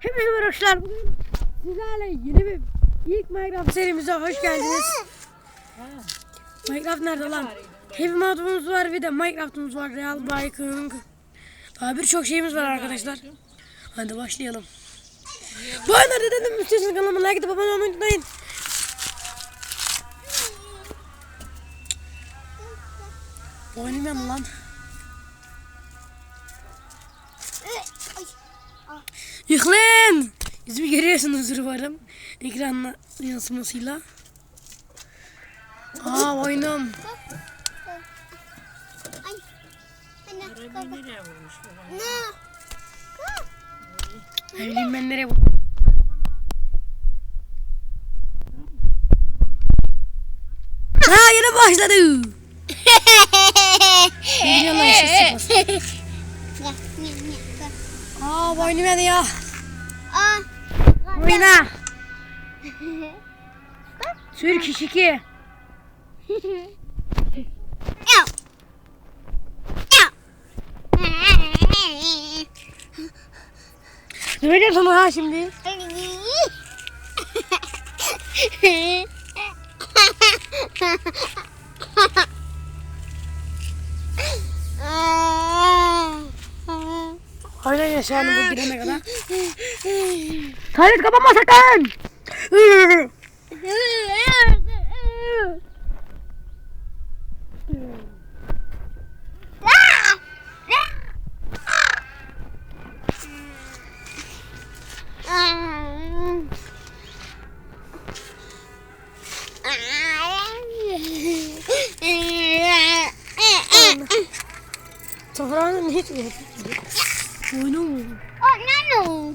Hepinize merhaba arkadaşlar. Sizlerle yeni bir ilk Minecraft serimize hoş geldiniz. Minecraft nerede lan? Heavy modumuz var bir de Minecraft'ımız var. Real Biking. Daha birçok şeyimiz var arkadaşlar. Hadi başlayalım. Bu arada dedim müstesini kanalıma like atıp abone olmayı unutmayın. Yıklan! Yüzümü görüyorsunuz umarım. Ekranla yansımasıyla. Aa oyunum. Ne bileyim ben nereye bu. Ha yine başladı. Eşek sıpası? Aa oynamadı ya. Oyna. Sür kişiki. Söyleyeceğim sana ha şimdi. Yaşayalım bu girene kadar. Tayyip kapama sakın. Sofranın hiç mi? Oyunu mu?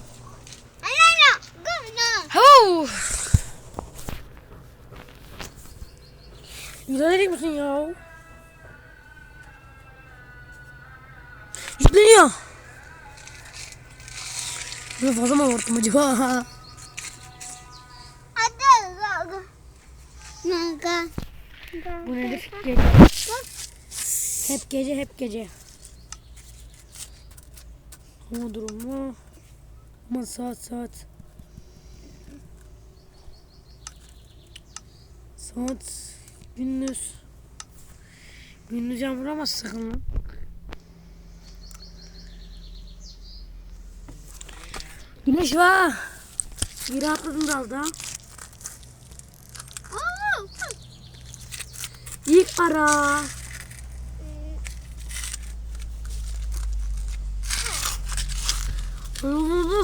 Ho! Yükleniyor musun ya? Yükleniyor. Ben fazla mı abarttım acaba? Bu nedir? Gece. Hep gece hep gece. Hava durumu. Ama saat saat. Saat gündüz. Gündüz yağmuramaz sakın lan. Güneş var. Bir rahatladım biraz daha. İlk ara.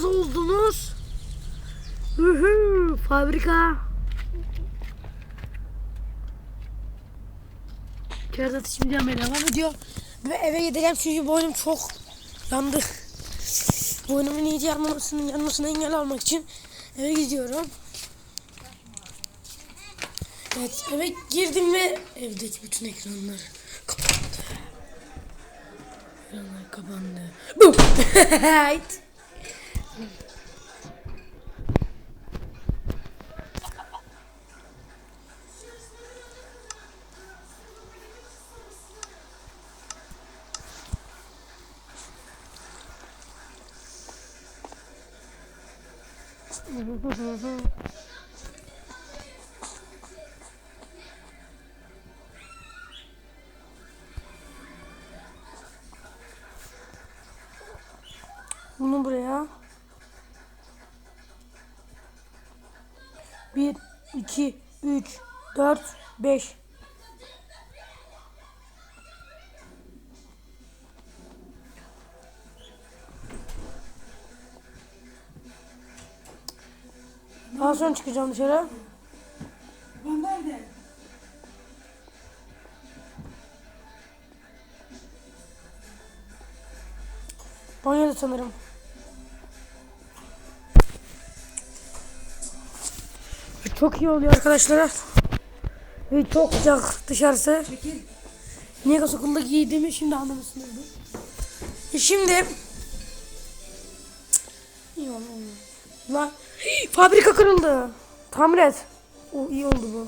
Oldunuz oldunuz. Hı hı, fabrika. İçeride ateşim yanmaya devam ediyor. Ve eve gideceğim çünkü boynum çok yandı. Boynumun iyice yanmamasını, yanmasını engel almak için eve gidiyorum. Evet eve girdim ve evdeki bütün ekranlar kapandı. Ekranlar kapandı. Bum! Thank you. 2, 3, 4, 5. Daha sonra çıkacağım dışarı. Ben nerede? Banyoda sanırım. Çok iyi oluyor arkadaşlar. Ve çok sıcak dışarısı. Niye okulda giydiğimi şimdi anlamışsınız. E şimdi. Lan fabrika kırıldı. Tamir et. O iyi oldu bu.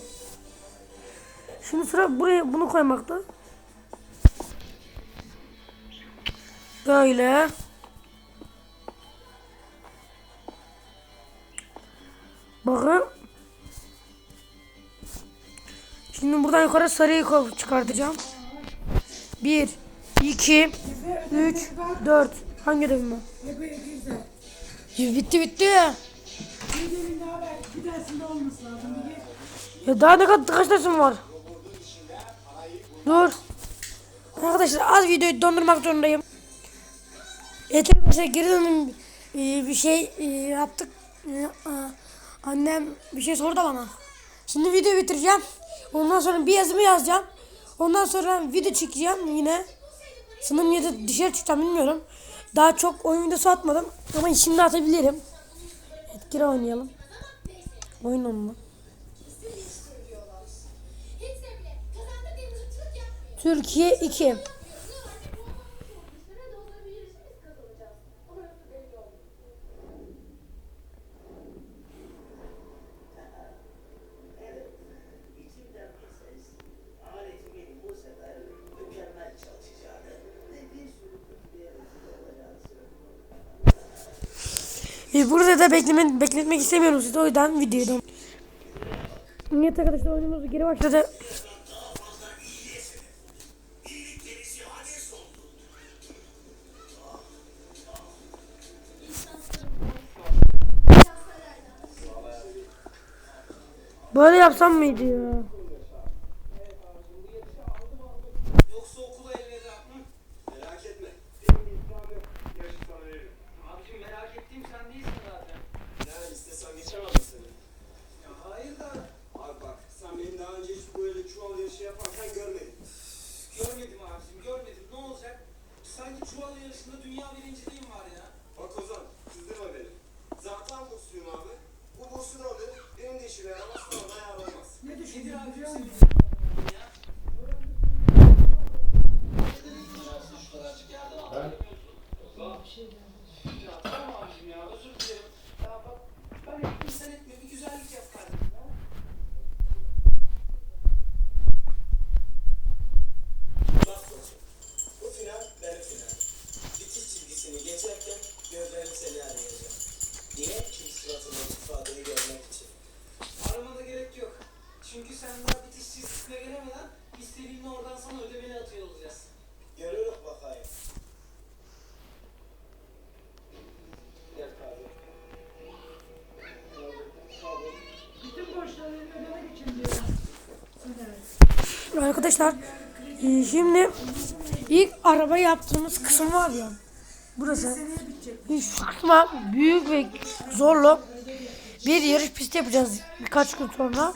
Şimdi sıra buraya bunu koymakta. Böyle. Bakın. Şimdi buradan yukarı sarıyı çıkartacağım. 1, 2, 3, 4. Hangi güzel. Ya Bitti bitti. Bir gelin daha var. Bir dersinde olması lazım. Ya daha ne kadar kaç dersim var? Dur. Arkadaşlar az videoyu dondurmak zorundayım. Evet arkadaşlar geri döndüm. Ee, bir şey e, yaptık. Aa, annem bir şey sordu bana. Şimdi videoyu bitireceğim. Ondan sonra bir yazımı yazacağım. Ondan sonra video çekeceğim yine. Sanırım ya da dışarı çıkacağım bilmiyorum. Daha çok oyun videosu atmadım. Ama şimdi atabilirim. Evet geri oynayalım. Oyun onunla. Türkiye 2. söylüyor. Ee, burada da bekleme, bekletmek istemiyorum sizi. O yüzden videoyu da... Evet arkadaşlar oyunumuz geri başladı. Böyle yapsam mıydı ya? Yar olmaz. Ne Nedir Arkadaşlar e, şimdi ilk araba yaptığımız kısım var ya. Burası. E, Şu kısma büyük ve zorlu bir yarış pisti yapacağız birkaç gün sonra.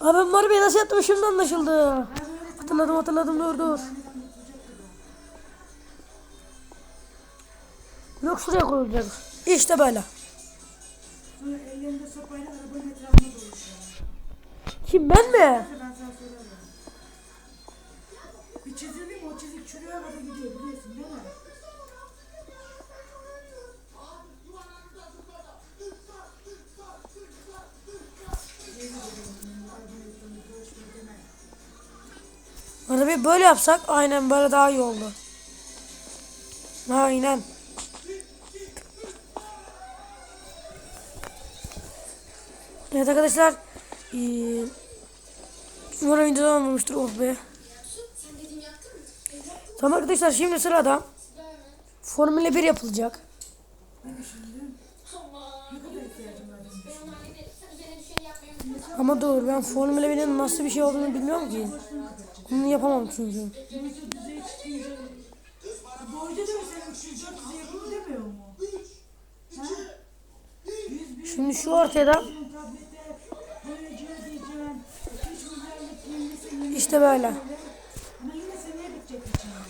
Abi ben bu arabayı nasıl yaptım şimdi anlaşıldı. Hatırladım hatırladım dur dur. Yok şuraya koyulacak. İşte böyle. Kim ben mi? Ben sana söylerim. Bir çizildi mi o çizik çürüyor kadar gidiyor biliyorsun değil mi? Arabayı böyle yapsak aynen böyle daha iyi oldu. Aynen. Evet arkadaşlar. Ee, umarım videoda olmamıştır. Oh be. Tamam arkadaşlar şimdi sırada Formula 1 yapılacak. Ama dur ben Formula 1'in nasıl bir şey olduğunu bilmiyorum ki. Bunu yapamam çünkü. Borcu düzeye çıkınca... işte böyle.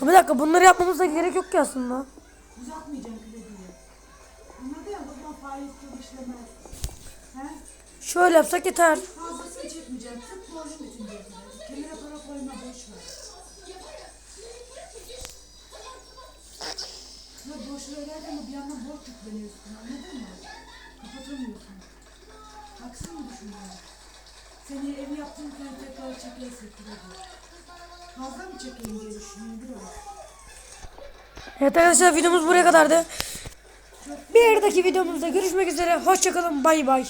Bir dakika bunları yapmamıza gerek yok ki aslında. Şöyle yapsak yeter. Fazlasını çekmeyeceğim. Bir yandan borç yükleniyorsun. Anladın mı? Kapatamıyorsun. Haksız mı düşünüyorsun? Seni ev yaptığın kadar tekrar çekersin kredi. Fazla mı çekeyim diye. Bilmiyorum. Evet arkadaşlar videomuz buraya kadardı. Bir dahaki videomuzda görüşmek üzere. Hoşçakalın. Bay bay.